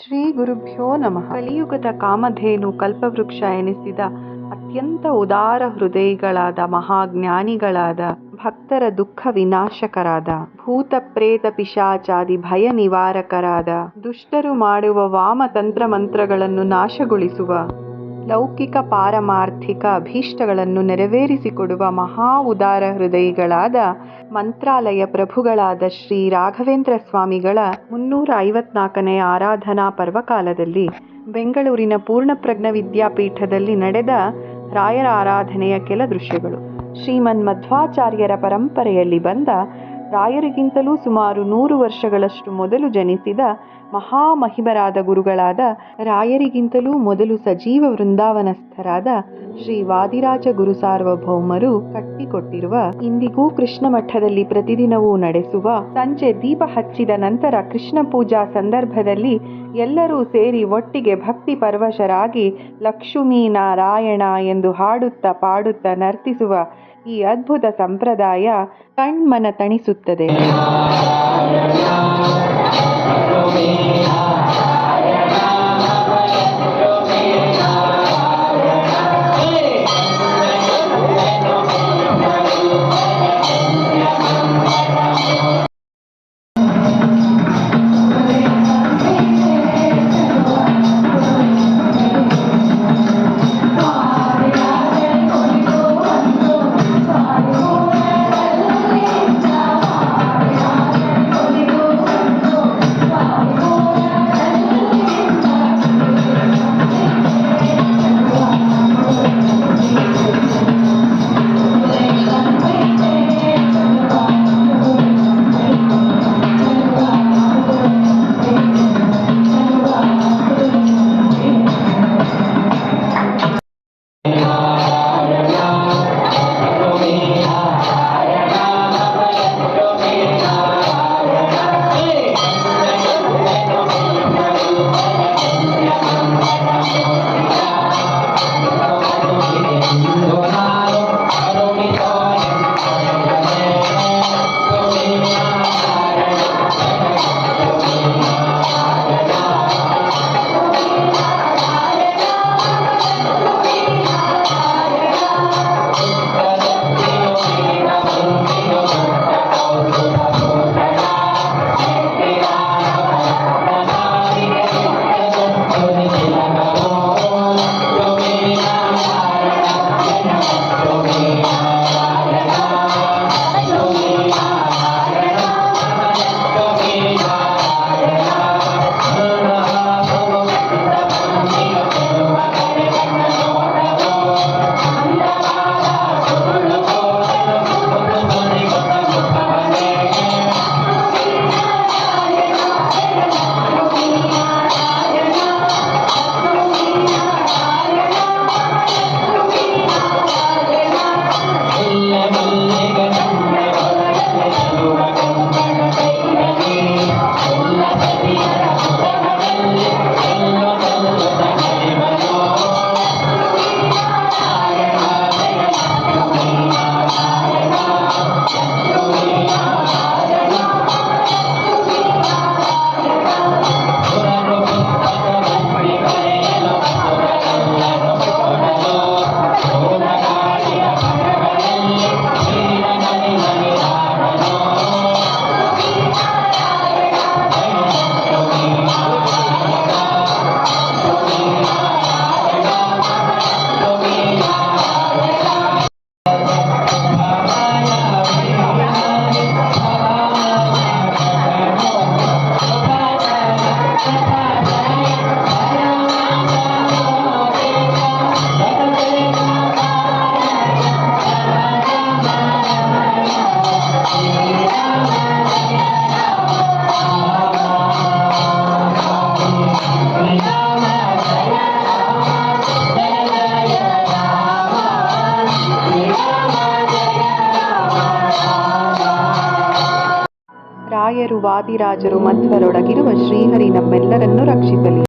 ಶ್ರೀ ಗುರುಭ್ಯೋ ನಮಃ. ಕಲಿಯುಗದ ಕಾಮಧೇನು ಕಲ್ಪವೃಕ್ಷ ಎನಿಸಿದ ಅತ್ಯಂತ ಉದಾರ ಹೃದಯಿಗಳಾದ ಮಹಾಜ್ಞಾನಿಗಳಾದ ಭಕ್ತರ ದುಃಖ ವಿನಾಶಕರಾದ ಭೂತ ಪ್ರೇತ ಪಿಶಾಚಾದಿ ಭಯ ನಿವಾರಕರಾದ ದುಷ್ಟರು ಮಾಡುವ ವಾಮ ತಂತ್ರ ಮಂತ್ರಗಳನ್ನು ನಾಶಗೊಳಿಸುವ ಲೌಕಿಕ ಪಾರಮಾರ್ಥಿಕ ಅಭೀಷ್ಟಗಳನ್ನು ನೆರವೇರಿಸಿಕೊಡುವ ಮಹಾ ಉದಾರ ಹೃದಯಿಗಳಾದ ಮಂತ್ರಾಲಯ ಪ್ರಭುಗಳಾದ ಶ್ರೀ ರಾಘವೇಂದ್ರ ಸ್ವಾಮಿಗಳ ಮುನ್ನೂರ ಐವತ್ನಾಲ್ಕನೇ ಆರಾಧನಾ ಪರ್ವಕಾಲದಲ್ಲಿ ಬೆಂಗಳೂರಿನ ಪೂರ್ಣಪ್ರಜ್ಞ ವಿದ್ಯಾಪೀಠದಲ್ಲಿ ನಡೆದ ರಾಯರ ಆರಾಧನೆಯ ಕೆಲ ದೃಶ್ಯಗಳು. ಶ್ರೀಮನ್ ಮಧ್ವಾಚಾರ್ಯರ ಪರಂಪರೆಯಲ್ಲಿ ಬಂದ ರಾಯರಿಗಿಂತಲೂ ಸುಮಾರು ನೂರು ವರ್ಷಗಳಷ್ಟು ಮೊದಲು ಜನಿಸಿದ ಮಹಾಮಹಿಮರಾದ ಗುರುಗಳಾದ ರಾಯರಿಗಿಂತಲೂ ಮೊದಲು ಸಜೀವ ವೃಂದಾವನಸ್ಥರಾದ ಶ್ರೀ ವಾದಿರಾಜ ಗುರು ಸಾರ್ವಭೌಮರು ಕಟ್ಟಿಕೊಟ್ಟಿರುವ ಇಂದಿಗೂ ಕೃಷ್ಣ ಮಠದಲ್ಲಿ ಪ್ರತಿದಿನವೂ ನಡೆಸುವ ಸಂಜೆ ದೀಪ ಹಚ್ಚಿದ ನಂತರ ಕೃಷ್ಣ ಪೂಜಾ ಸಂದರ್ಭದಲ್ಲಿ ಎಲ್ಲರೂ ಸೇರಿ ಒಟ್ಟಿಗೆ ಭಕ್ತಿ ಪರವಶರಾಗಿ ಲಕ್ಷ್ಮೀ ನಾರಾಯಣ ಎಂದು ಹಾಡುತ್ತಾ ಪಾಡುತ್ತಾ ನರ್ತಿಸುವ ಈ ಅದ್ಭುತ ಸಂಪ್ರದಾಯ ಕಣ್ಮನ ತಣಿಸುತ್ತದೆ. ರಾಯರು ವಾದಿರಾಜರು ಮಧ್ವರೊಳಗಿರುವ ಶ್ರೀಹರಿ ನಮ್ಮೆಲ್ಲರನ್ನೂ ರಕ್ಷಿಸಲಿ.